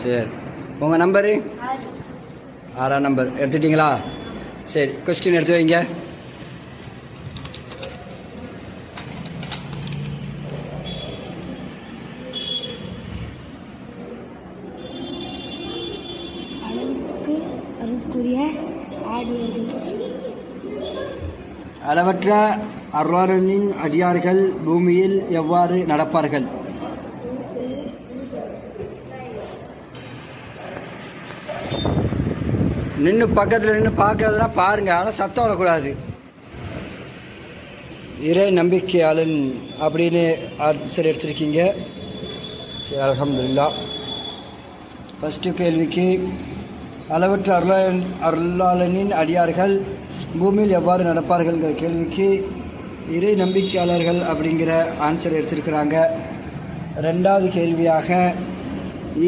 சரி. உங்கள் நம்பரு ஆறு ஆறாம் நம்பர் எடுத்துட்டிங்களா? சரி கொஸ்டின் எடுத்து வைங்க. அளவற்ற அருளாளனின் அடியார்கள் பூமியில் எவ்வாறு நடப்பார்கள்? நின்று பக்கத்தில் நின்று பார்க்கறதுனா பாருங்க. ஆனால் சத்தம் வரக்கூடாது. இறை நம்பிக்கையாளன் அப்படின்னு ஆன்சர் எடுத்திருக்கீங்க. சரி அலமதுல்லா ஃபஸ்ட்டு கேள்விக்கு அளவற்ற அருளாளன் அருளாளனின் அடியார்கள் பூமியில் எவ்வாறு நடப்பார்கள்ங்கிற கேள்விக்கு இறை நம்பிக்கையாளர்கள் அப்படிங்கிற ஆன்சர் எடுத்திருக்கிறாங்க. ரெண்டாவது கேள்வியாக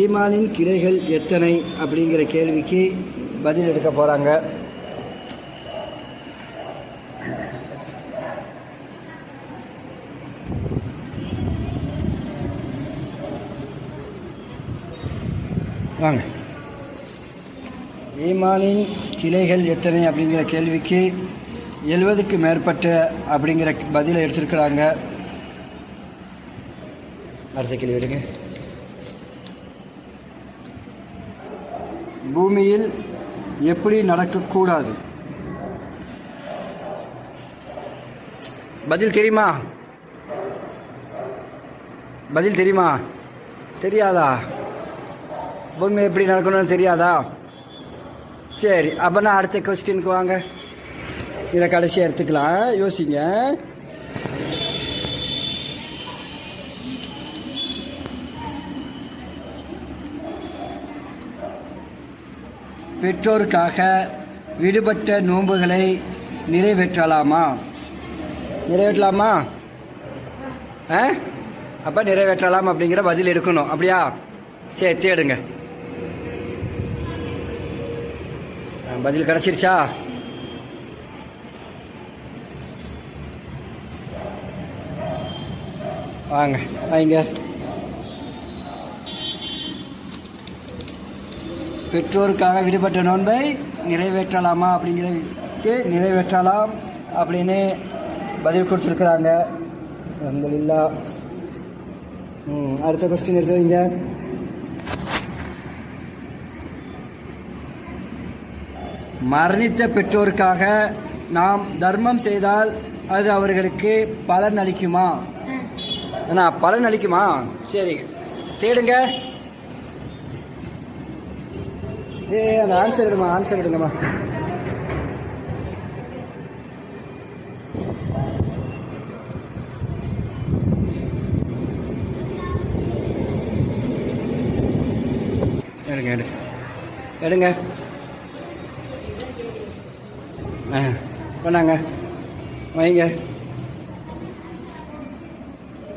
ஈமானின் கிளைகள் எத்தனை அப்படிங்கிற கேள்விக்கு பதில் எடுக்க போகிறாங்க வாங்க. ஈமானின் கிளைகள் எத்தனை அப்படிங்கிற கேள்விக்கு எழுபதுக்கு மேற்பட்ட அப்படிங்கிற பதிலை எடுத்திருக்கிறாங்க. அடுத்த கேள்வி எடுங்க. பூமியில் எப்படி நடக்கக்கூடாது? பதில் தெரியுமா? பதில் தெரியுமா? தெரியாதா? பூமி எப்படி நடக்கணும்னு தெரியாதா? சரி அப்போனா அடுத்த கொஸ்டினுக்கு வாங்க. இதை கடைசியாக எடுத்துக்கலாம். யோசிங்க. பெற்றோருக்காக விடுபட்ட நோன்புகளை நிறைவேற்றலாமா? நிறைவேற்றலாமா? ஆ? அப்போ நிறைவேற்றலாம் அப்படிங்கிற பதில் எடுக்கணும். அப்படியா? சரி தேடுங்க ஆ, பதில் கிடச்சிருச்சா? வாங்க வாங்க. பெற்றோருக்காக விடுபட்ட நோன்பை நிறைவேற்றலாமா அப்படிங்கிறதுக்கு நிறைவேற்றலாம் அப்படின்னு பதில் கொடுத்துருக்குறாங்க. அல்ஹம்துலில்லா. ம் அடுத்த கொஸ்டின் எடுத்து வைங்க மரணித்த பெற்றோருக்காக நாம் தர்மம் செய்தால் அது அவர்களுக்கு பலன் அளிக்குமா? அண்ணா பலன் அளிக்குமா? சரி தேடுங்க. ஏ அந்த ஆன்சர் எடுமா ஆன்சர் எடுங்கம்மா. எடுங்க எடு. எடுங்க. ஆ பண்ணாங்க வைங்க.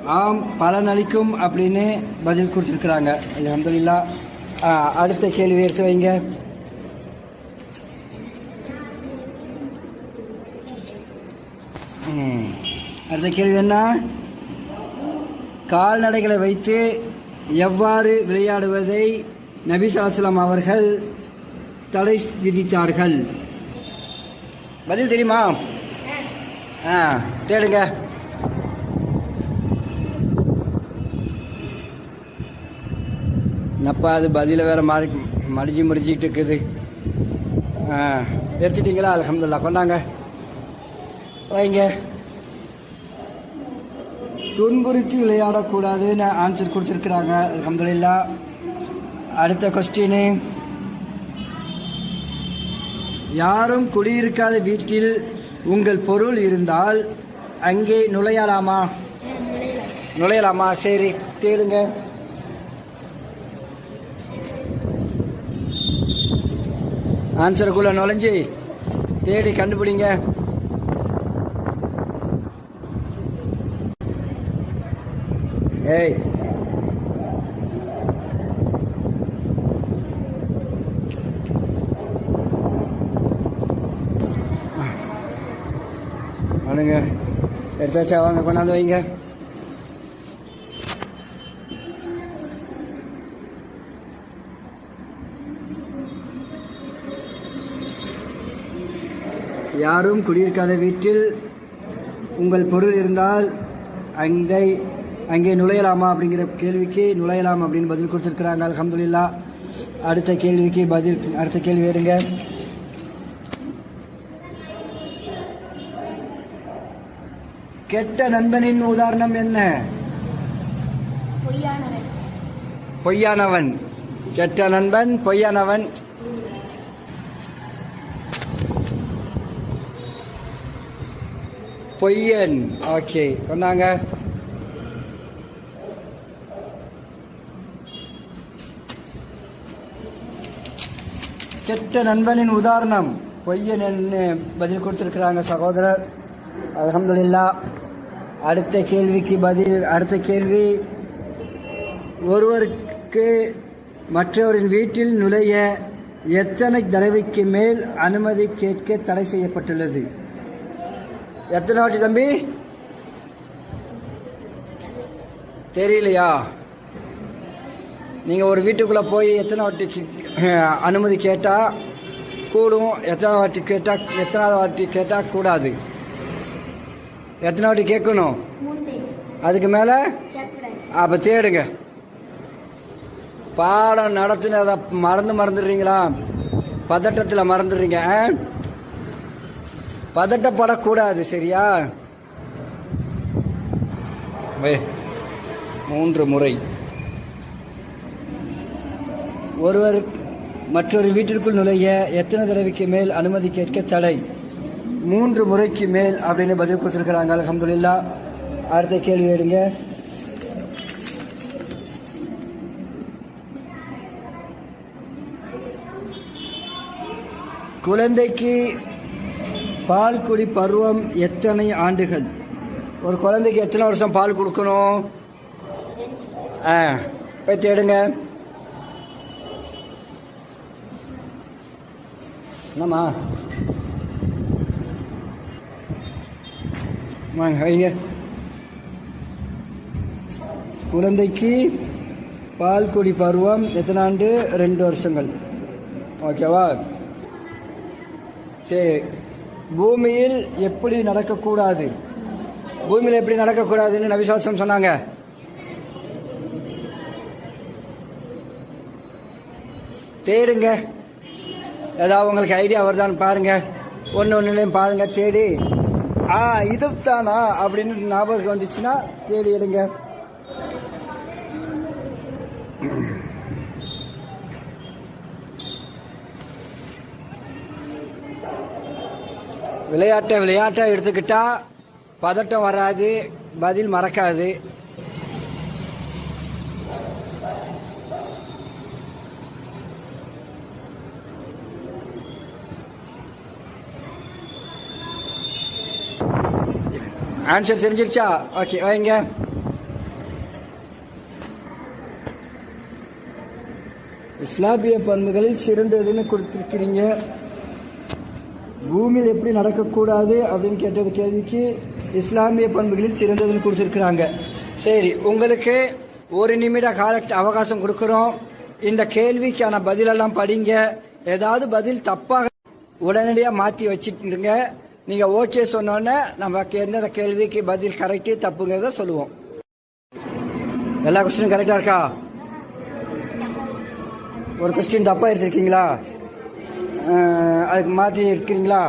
ஆம் பலனளிக்கும் அப்படின்னு பதில் கொடுத்துருக்குறாங்க. அலமதுல்லா அடுத்த கேள்வி எடுத்து வைங்க. அடுத்த கேள்வி என்ன? கால்நடைகளை வைத்து எவ்வாறு விளையாடுவதை நபிசாஸ்லாம் அவர்கள் தடை விதித்தார்கள்? பதில் தெரியுமா? ஆ தேடுங்க. என்னப்பா அது பதில வேற மாறி மடிஞ்சு முடிஞ்சிக்கிட்டு இருக்குது. எடுத்துட்டீங்களா? அலமதுல்லா கொண்டாங்க. வைங்க. துன்புறுத்தி விளையாடக்கூடாதுன்னு ஆன்சர் கொடுத்துருக்குறாங்க. அலமதுல்லா அடுத்த கொஸ்டின் யாரும் குடியிருக்காத வீட்டில் உங்கள் பொருள் இருந்தால் அங்கே நுழையலாமா? நுழையலாமா? சரி தேடுங்க. ஆன்சருக்குள்ள நுழைஞ்சு தேடி கண்டுபிடிங்க. ஏய். வாங்க எடுத்தாச்சா? வாங்க கொண்டாந்து வைங்க. யாரும் குடியிருக்காத வீட்டில் உங்கள் பொருள் இருந்தால் அங்கே அங்கே நுழையலாமா அப்படிங்கிற கேள்விக்கு நுழையலாம் அப்படின்னு பதில் கொடுத்துருக்குறாங்க அல்ஹம்துலில்லா அடுத்த கேள்விக்கு பதில் அடுத்த கேள்வி எடுங்க. கெட்ட நண்பனின் உதாரணம் என்ன? பொய்யானவன். கெட்ட நண்பன் பொய்யானவன். பொய்யன். ஓகே சொன்னாங்க கெட்ட நண்பனின் உதாரணம். பொய்யன் என்று பதில் கொடுத்திருக்கிறாங்க சகோதரர்? அலமதுல்லா அடுத்த கேள்விக்கு பதில் அடுத்த கேள்வி. ஒருவருக்கு மற்றவரின் வீட்டில் நுழைய எத்தனை தடவைக்கு மேல் அனுமதி கேட்க தடை செய்யப்பட்டுள்ளது? எத்தனை வாட்டி தம்பி? தெரியலையா? நீங்கள் ஒரு வீட்டுக்குள்ளே போய் எத்தனை வாட்டி அனுமதி கேட்டால் கூடும் எத்தனை வாட்டி கேட்டால் எத்தனாவது வாட்டி கேட்டால் கூடாது. எத்தனை வாட்டி கேட்கணும்? அதுக்கு மேலே? அப்போ தேடுங்க. பாடம் நடத்தினதை மறந்து மறந்துடுறீங்களா? பதட்டத்தில் மறந்துடுறீங்க? பதட்டப்படக்கூடாது சரியா? மூன்று முறை. ஒருவர் மற்றொரு வீட்டிற்குள் நுழைய எத்தனை தடவைக்கு மேல் அனுமதி கேட்க தடை? மூன்று முறைக்கு மேல் அப்படின்னு பதில் கொடுத்துருக்குறாங்க அல்ஹம்துலில்லா. அடுத்த கேள்வி எடுங்க. குழந்தைக்கு பால் குடி பருவம் எத்தனை ஆண்டுகள்? ஒரு குழந்தைக்கு எத்தனை வருஷம் பால் கொடுக்கணும்? ஆ போய் தேடுங்க. என்னம்மா? வாங்க வைங்க. குழந்தைக்கு பால் குடி பருவம் எத்தனை ஆண்டு? ரெண்டு வருஷங்கள். ஓகேவா? சரி. பூமியில் எப்படி நடக்கக்கூடாது? பூமியில் எப்படி நடக்கக்கூடாதுன்னு நபிசாசம் சொன்னாங்க. தேடுங்க. ஏதாவது உங்களுக்கு ஐடியா வருதான்னு பாருங்க. ஒன்று ஒன்றுலையும் பாருங்க தேடி. ஆ இது தானா அப்படின்னு ஞாபகம் வந்துச்சுன்னா தேடி எடுங்க. விளையாட்டை விளையாட்டை எடுத்துக்கிட்டா பதட்டம் வராது பதில் மறக்காது. ஆன்சர் தெரிஞ்சிருச்சா? ஓகே வைங்க. இஸ்லாமிய பண்புகளில் சிறந்ததுன்னு கொடுத்துருக்கிறீங்க. பூமியில் எப்படி நடக்கக்கூடாது அப்படின்னு கேட்டது கேள்விக்கு இஸ்லாமிய பண்புகளில் சிறந்ததுன்னு கொடுத்துருக்குறாங்க. சரி உங்களுக்கு ஒரு நிமிட கால அவகாசம் கொடுக்குறோம். இந்த கேள்விக்கான பதிலெல்லாம் படிங்க. ஏதாவது பதில் தப்பாக உடனடியாக மாற்றி வச்சுட்டுங்க. நீங்கள் ஓகே சொன்னோன்னே நம்ம எந்தெந்த கேள்விக்கு பதில் கரெக்டு தப்புங்கிறத சொல்லுவோம். எல்லா கொஸ்டினும் கரெக்டாக இருக்கா? ஒரு கொஸ்டின் தப்பாக எடுத்துருக்கீங்களா? அதுக்கு மாற்றி இருக்கிறீங்களா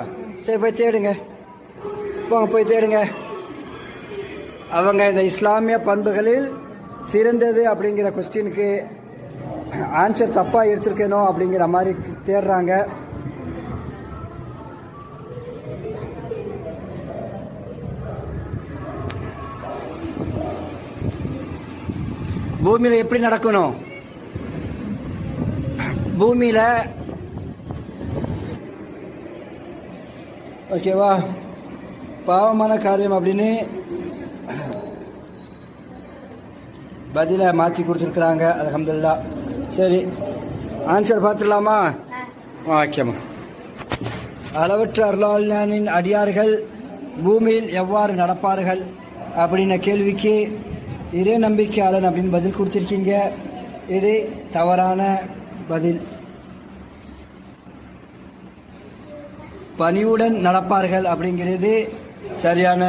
சரி போய் தேடுங்க. போங்க போய் தேடுங்க. அவங்க இந்த இஸ்லாமிய பண்புகளில் சிறந்தது அப்படிங்கிற கொஸ்டினுக்கு ஆன்சர் தப்பாக எடுத்திருக்கணும் அப்படிங்கிற மாதிரி தேடுறாங்க. பூமியில் எப்படி நடக்கணும்? பூமியில் ஓகேவா? பாவமான காரியம் அப்படின்னு பதிலை மாற்றி கொடுத்துருக்குறாங்க அலமதுல்லா சரி ஆன்சர் பார்த்துடலாமா? ஓகேம்மா. அளவற்ற அருளாளனின் அடியார்கள் பூமியில் எவ்வாறு நடப்பார்கள் அப்படின்ன கேள்விக்கு இறை நம்பிக்கையாளன் அப்படின்னு பதில் கொடுத்துருக்கீங்க. இது தவறான பதில். பணிவுடன் நடப்பார்கள் அப்படிங்கிறது சரியான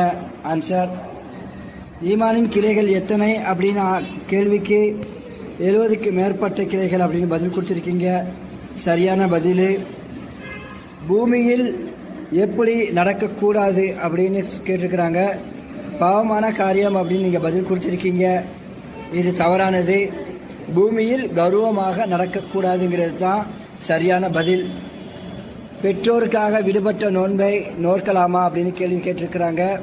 ஆன்சர் ஈமானின் கிளைகள் எத்தனை அப்படின்னு கேள்விக்கு எழுபதுக்கு மேற்பட்ட கிளைகள் அப்படின்னு பதில் கொடுத்துருக்கீங்க. சரியான பதில். பூமியில் எப்படி நடக்கக்கூடாது அப்படின்னு கேட்டிருக்கிறாங்க. பாவமான காரியம் அப்படின்னு நீங்கள் பதில் கொடுத்துருக்கீங்க. இது தவறானது. பூமியில் கௌரவமாக நடக்கக்கூடாதுங்கிறது தான் சரியான பதில். பெற்றோருக்காக விடுபட்ட நோன்பை நோற்கலாமா அப்படின்னு கேள்வி கேட்டிருக்கிறாங்க.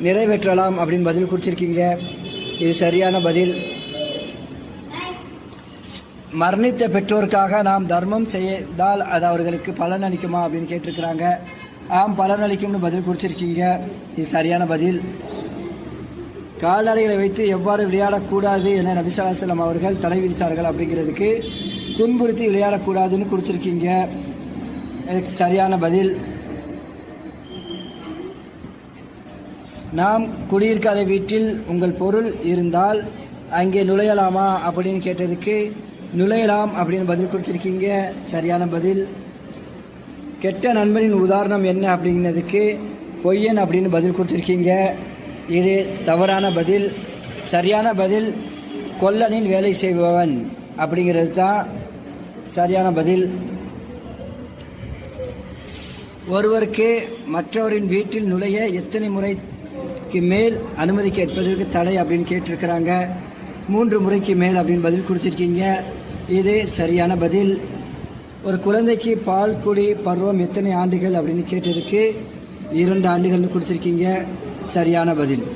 நிறைவேற்றலாம் அப்படின்னு பதில் கொடுத்துருக்கீங்க. இது சரியான பதில். மரணித்த பெற்றோருக்காக நாம் தர்மம் செய்தால் அது அவர்களுக்கு பலன் அளிக்குமா அப்படின்னு கேட்டிருக்கிறாங்க. ஆம் பலன் அளிக்கும்னு பதில் கொடுத்துருக்கீங்க. இது சரியான பதில். கால்நடைகளை வைத்து எவ்வாறு விளையாடக்கூடாது என நபிசாசலம் அவர்கள் தடை விதித்தார்கள் அப்படிங்கிறதுக்கு துன்புறுத்தி விளையாடக்கூடாதுன்னு கொடுத்துருக்கீங்க. எனக்கு சரியான பதில். நாம் குடியிருக்காத வீட்டில் உங்கள் பொருள் இருந்தால் அங்கே நுழையலாமா அப்படின்னு கேட்டதுக்கு நுழையலாம் அப்படின்னு பதில் கொடுத்துருக்கீங்க. சரியான பதில். கெட்ட நண்பனின் உதாரணம் என்ன அப்படிங்கிறதுக்கு பொய்யன் அப்படின்னு பதில் கொடுத்துருக்கீங்க. இது தவறான பதில். சரியான பதில் கொல்லனின் வேலை செய்பவன் அப்படிங்கிறது தான் சரியான பதில். ஒருவருக்கு மற்றவரின் வீட்டில் நுழைய எத்தனை முறைக்கு மேல் அனுமதி கேட்பதற்கு தடை அப்படின்னு கேட்டிருக்கிறாங்க. மூன்று முறைக்கு மேல் அப்படின்னு பதில் கொடுத்துருக்கீங்க. இது சரியான பதில். ஒரு குழந்தைக்கு பால் குடி பருவம் எத்தனை ஆண்டுகள் அப்படின்னு கேட்டதுக்கு இரண்டு ஆண்டுகள்னு கொடுத்துருக்கீங்க. சரியான பதில்.